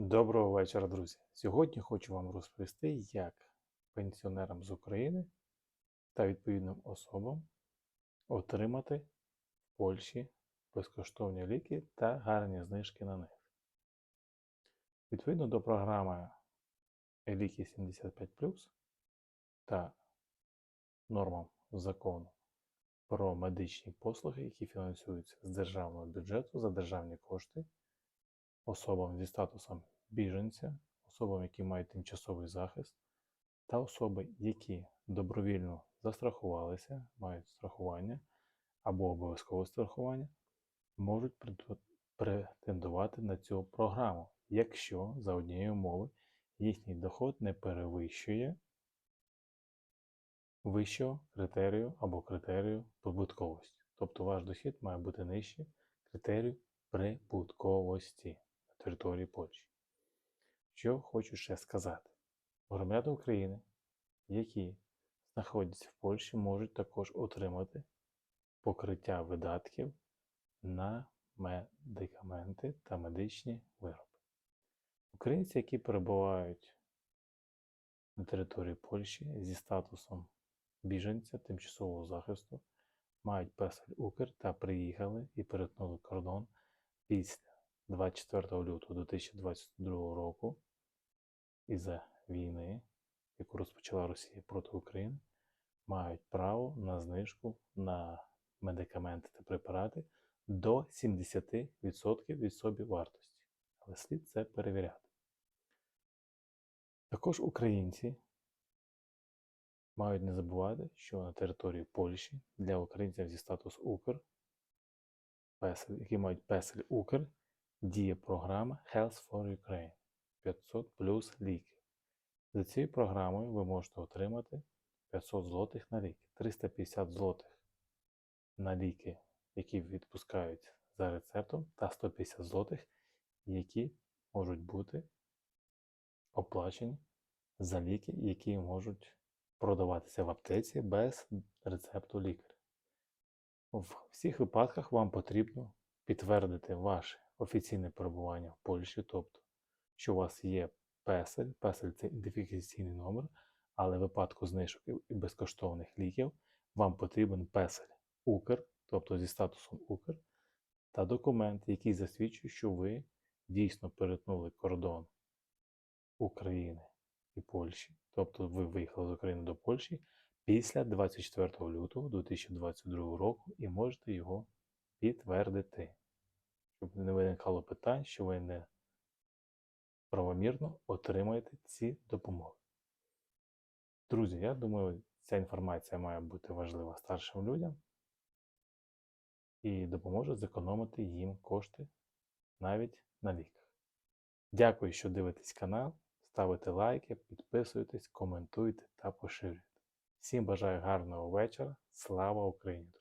Доброго вечора, друзі! Сьогодні хочу вам розповісти, як пенсіонерам з України та відповідним особам отримати в Польщі безкоштовні ліки та гарні знижки на них. Відповідно до програми Ліки 75 та нормам закону про медичні послуги, які фінансуються з державного бюджету за державні кошти особам зі статусом біженця, особам, які мають тимчасовий захист, та особи, які добровільно застрахувалися, мають страхування або обов'язкове страхування, можуть претендувати на цю програму, якщо за однієї умови їхній доход не перевищує вищого критерію або критерію прибутковості. Тобто ваш дохід має бути нижче критерію прибутковості території Польщі. Що хочу ще сказати. Громадяни України, які знаходяться в Польщі, можуть також отримати покриття видатків на медикаменти та медичні вироби. Українці, які перебувають на території Польщі зі статусом біженця тимчасового захисту, мають песель Укр та приїхали і перетнули кордон після 24 лютого 2022 року із-за війни, яку розпочала Росія проти України, мають право на знижку на медикаменти та препарати до 70% від собівартості. Але слід це перевіряти. Також українці мають не забувати, що на території Польщі для українців зі статус Укр, які мають песель Укр, діє програма Health for Ukraine 500 плюс ліки. За цією програмою ви можете отримати 500 злотих на ліки, 350 злотих на ліки, які відпускають за рецептом, та 150 злотих, які можуть бути оплачені за ліки, які можуть продаватися в аптеці без рецепту лікаря. В всіх випадках вам потрібно підтвердити ваше офіційне перебування в Польщі, тобто, що у вас є песель, песель це ідентифікаційний номер, але в випадку знижок і безкоштовних ліків вам потрібен песель Укр, тобто зі статусом Укр, та документ, який засвідчує, що ви дійсно перетнули кордон України і Польщі, тобто ви виїхали з України до Польщі після 24 лютого 2022 року і можете його підтвердити, щоб не виникало питань, що ви не правомірно отримаєте ці допомоги. Друзі, я думаю, ця інформація має бути важлива старшим людям і допоможе зекономити їм кошти навіть на ліках. Дякую, що дивитесь канал. Ставите лайки, підписуйтесь, коментуйте та поширюйте. Всім бажаю гарного вечора. Слава Україні!